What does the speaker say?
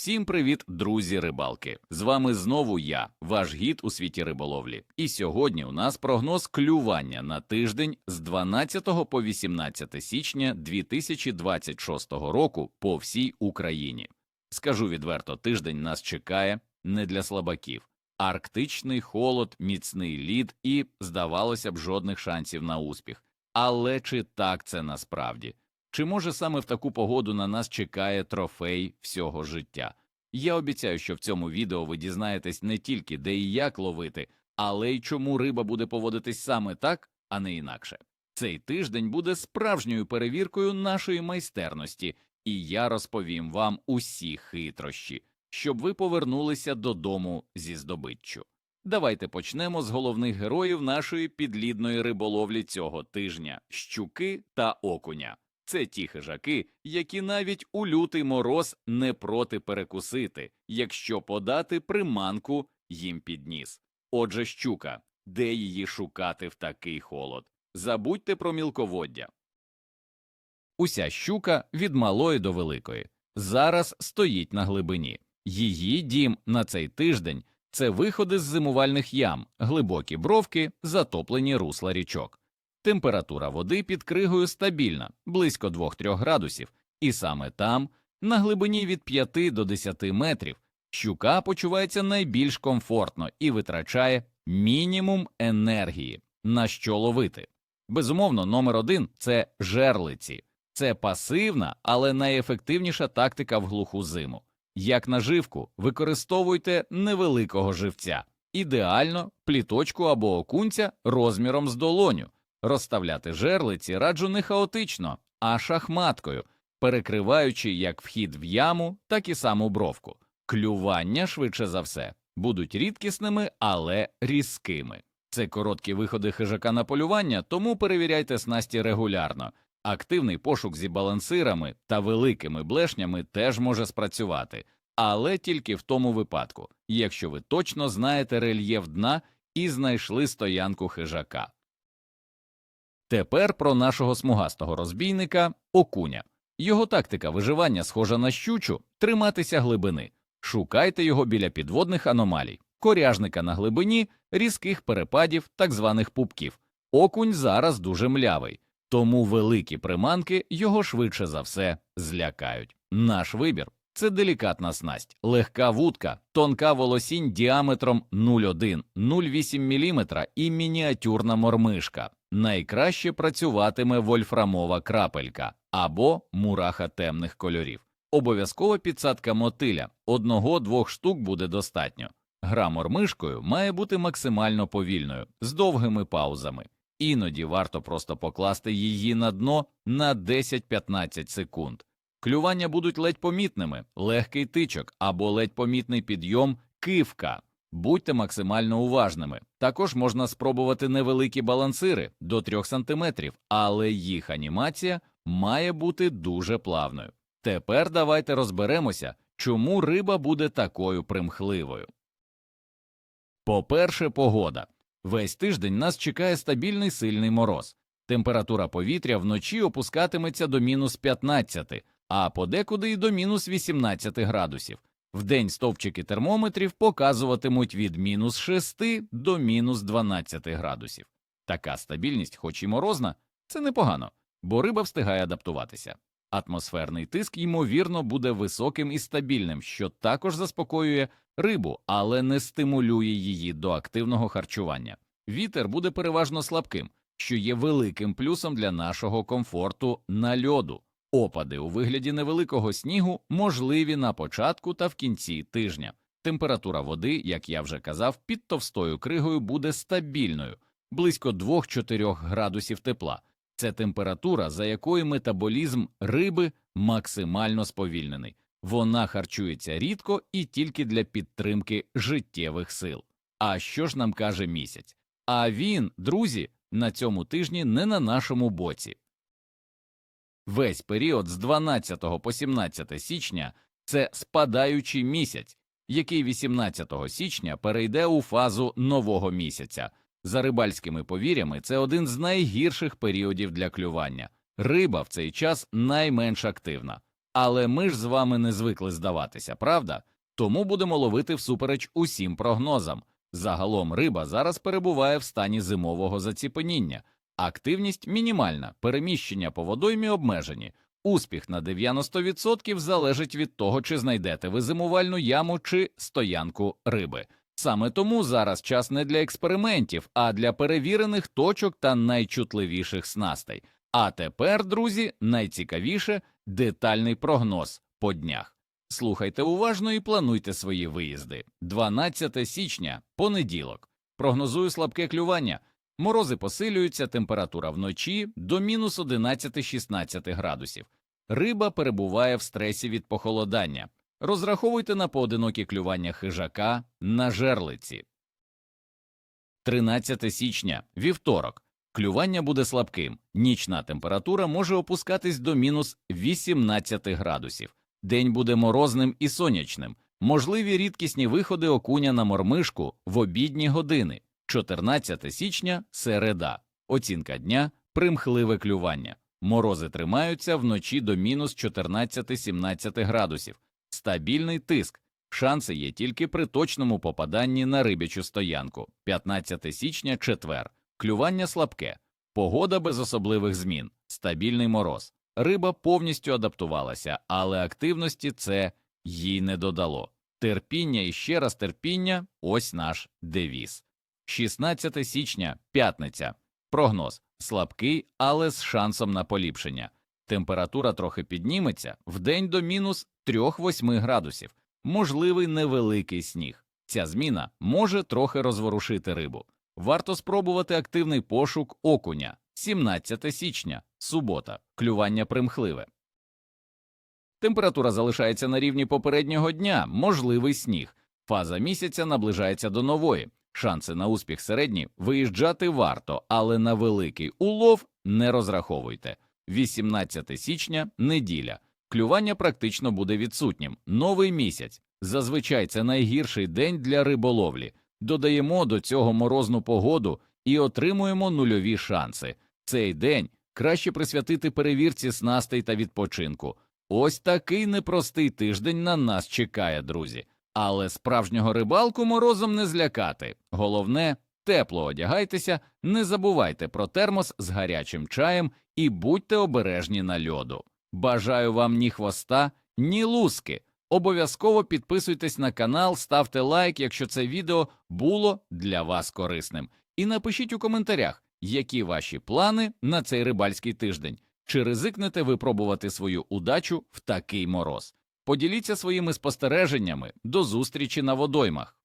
Всім привіт, друзі рибалки! З вами знову я, ваш гід у світі риболовлі. І сьогодні у нас прогноз клювання на тиждень з 12 по 18 січня 2026 року по всій Україні. Скажу відверто, тиждень нас чекає не для слабаків. Арктичний холод, міцний лід і, здавалося б, жодних шансів на успіх. Але чи так це насправді? Чи може саме в таку погоду на нас чекає трофей всього життя? Я обіцяю, що в цьому відео ви дізнаєтесь не тільки де і як ловити, але й чому риба буде поводитись саме так, а не інакше. Цей тиждень буде справжньою перевіркою нашої майстерності, і я розповім вам усі хитрощі, щоб ви повернулися додому зі здобиччю. Давайте почнемо з головних героїв нашої підлідної риболовлі цього тижня щуки та окуня. Це ті хижаки, які навіть у лютий мороз не проти перекусити, якщо подати приманку їм під ніс. Отже, щука, де її шукати в такий холод? Забудьте про мілководдя. Уся щука від малої до великої зараз стоїть на глибині. Її дім на цей тиждень це виходи з зимувальних ям, глибокі бровки, затоплені русла річок. Температура води під кригою стабільна, близько 2-3 градусів, і саме там, на глибині від 5 до 10 метрів, щука почувається найбільш комфортно і витрачає мінімум енергії, на що ловити. Безумовно, номер один це жерлиці. Це пасивна, але найефективніша тактика в глуху зиму. Як наживку, використовуйте невеликого живця, ідеально пліточку або окунця розміром з долоню. Розставляти жерлиці раджу не хаотично, а шахматкою, перекриваючи як вхід в яму, так і саму бровку. Клювання, швидше за все, будуть рідкісними, але різкими. Це короткі виходи хижака на полювання, тому перевіряйте снасті регулярно. Активний пошук зі балансирами та великими блешнями теж може спрацювати, але тільки в тому випадку, якщо ви точно знаєте рельєф дна і знайшли стоянку хижака. Тепер про нашого смугастого розбійника окуня. Його тактика виживання схожа на щучу триматися глибини. Шукайте його біля підводних аномалій, коряжника на глибині, різких перепадів, так званих пупків. Окунь зараз дуже млявий, тому великі приманки його швидше за все злякають. Наш вибір це делікатна снасть, легка вудка, тонка волосінь діаметром 0,1-0,8 мм і мініатюрна мормишка. Найкраще працюватиме вольфрамова крапелька або мураха темних кольорів. Обов'язкова підсадка мотиля одного-двох штук буде достатньо. Гра мормишкою має бути максимально повільною, з довгими паузами. Іноді варто просто покласти її на дно на 10-15 секунд. Клювання будуть ледь помітними, легкий тичок або ледь помітний підйом кивка. Будьте максимально уважними. Також можна спробувати невеликі балансири до 3 см, але їх анімація має бути дуже плавною. Тепер давайте розберемося, чому риба буде такою примхливою. По-перше, погода. Весь тиждень нас чекає стабільний сильний мороз. Температура повітря вночі опускатиметься до мінус 15, а подекуди й до мінус 18 градусів. Вдень стовпчики термометрів показуватимуть від мінус 6 до мінус 12 градусів. Така стабільність, хоч і морозна, це непогано, бо риба встигає адаптуватися. Атмосферний тиск, ймовірно, буде високим і стабільним, що також заспокоює рибу, але не стимулює її до активного харчування. Вітер буде переважно слабким, що є великим плюсом для нашого комфорту на льоду. Опади у вигляді невеликого снігу можливі на початку та в кінці тижня. Температура води, як я вже казав, під товстою кригою буде стабільною, близько 2-4 градусів тепла. Це температура, за якою метаболізм риби максимально сповільнений. Вона харчується рідко і тільки для підтримки життєвих сил. А що ж нам каже місяць? А він, друзі, на цьому тижні не на нашому боці. Весь період з 12 по 17 січня це спадаючий місяць, який 18 січня перейде у фазу нового місяця. За рибальськими повір'ями, це один з найгірших періодів для клювання. Риба в цей час найменш активна. Але ми ж з вами не звикли здаватися, правда? Тому будемо ловити всупереч усім прогнозам. Загалом риба зараз перебуває в стані зимового заціпеніння. Активність мінімальна, переміщення по водоймі обмежені. Успіх на 90% залежить від того, чи знайдете ви зимувальну яму чи стоянку риби. Саме тому зараз час не для експериментів, а для перевірених точок та найчутливіших снастей. А тепер, друзі, найцікавіше детальний прогноз по днях. Слухайте уважно і плануйте свої виїзди. 12 січня, понеділок. Прогнозую слабке клювання. Морози посилюються, температура вночі до мінус 11-16 градусів. Риба перебуває в стресі від похолодання. Розраховуйте на поодинокі клювання хижака на жерлиці. 13 січня, вівторок. Клювання буде слабким. Нічна температура може опускатись до мінус 18 градусів. День буде морозним і сонячним. Можливі рідкісні виходи окуня на мормишку в обідні години. 14 січня середа. Оцінка дня примхливе клювання. Морози тримаються вночі до мінус 14-17 градусів. Стабільний тиск. Шанси є тільки при точному попаданні на рибячу стоянку. 15 січня четвер. Клювання слабке. Погода без особливих змін. Стабільний мороз. Риба повністю адаптувалася, але активності це їй не додало. Терпіння і ще раз терпіння ось наш девіз. 16 січня, п'ятниця. Прогноз слабкий, але з шансом на поліпшення. Температура трохи підніметься вдень до мінус 3-8 градусів. Можливий невеликий сніг. Ця зміна може трохи розворушити рибу. Варто спробувати активний пошук окуня. 17 січня, субота, клювання примхливе. Температура залишається на рівні попереднього дня, можливий сніг. Фаза місяця наближається до нової. Шанси на успіх середні виїжджати варто, але на великий улов не розраховуйте. 18 січня, неділя. Клювання практично буде відсутнім. Новий місяць. Зазвичай це найгірший день для риболовлі. Додаємо до цього морозну погоду і отримуємо нульові шанси. Цей день краще присвятити перевірці снастей та відпочинку. Ось такий непростий тиждень на нас чекає, друзі. Але справжнього рибалку морозом не злякати. Головне, тепло одягайтеся, не забувайте про термос з гарячим чаєм і будьте обережні на льоду. Бажаю вам ні хвоста, ні луски. Обов'язково підписуйтесь на канал, ставте лайк, якщо це відео було для вас корисним. І напишіть у коментарях, які ваші плани на цей рибальський тиждень. Чи ризикнете ви пробувати свою удачу в такий мороз? Поділіться своїми спостереженнями. До зустрічі на водоймах.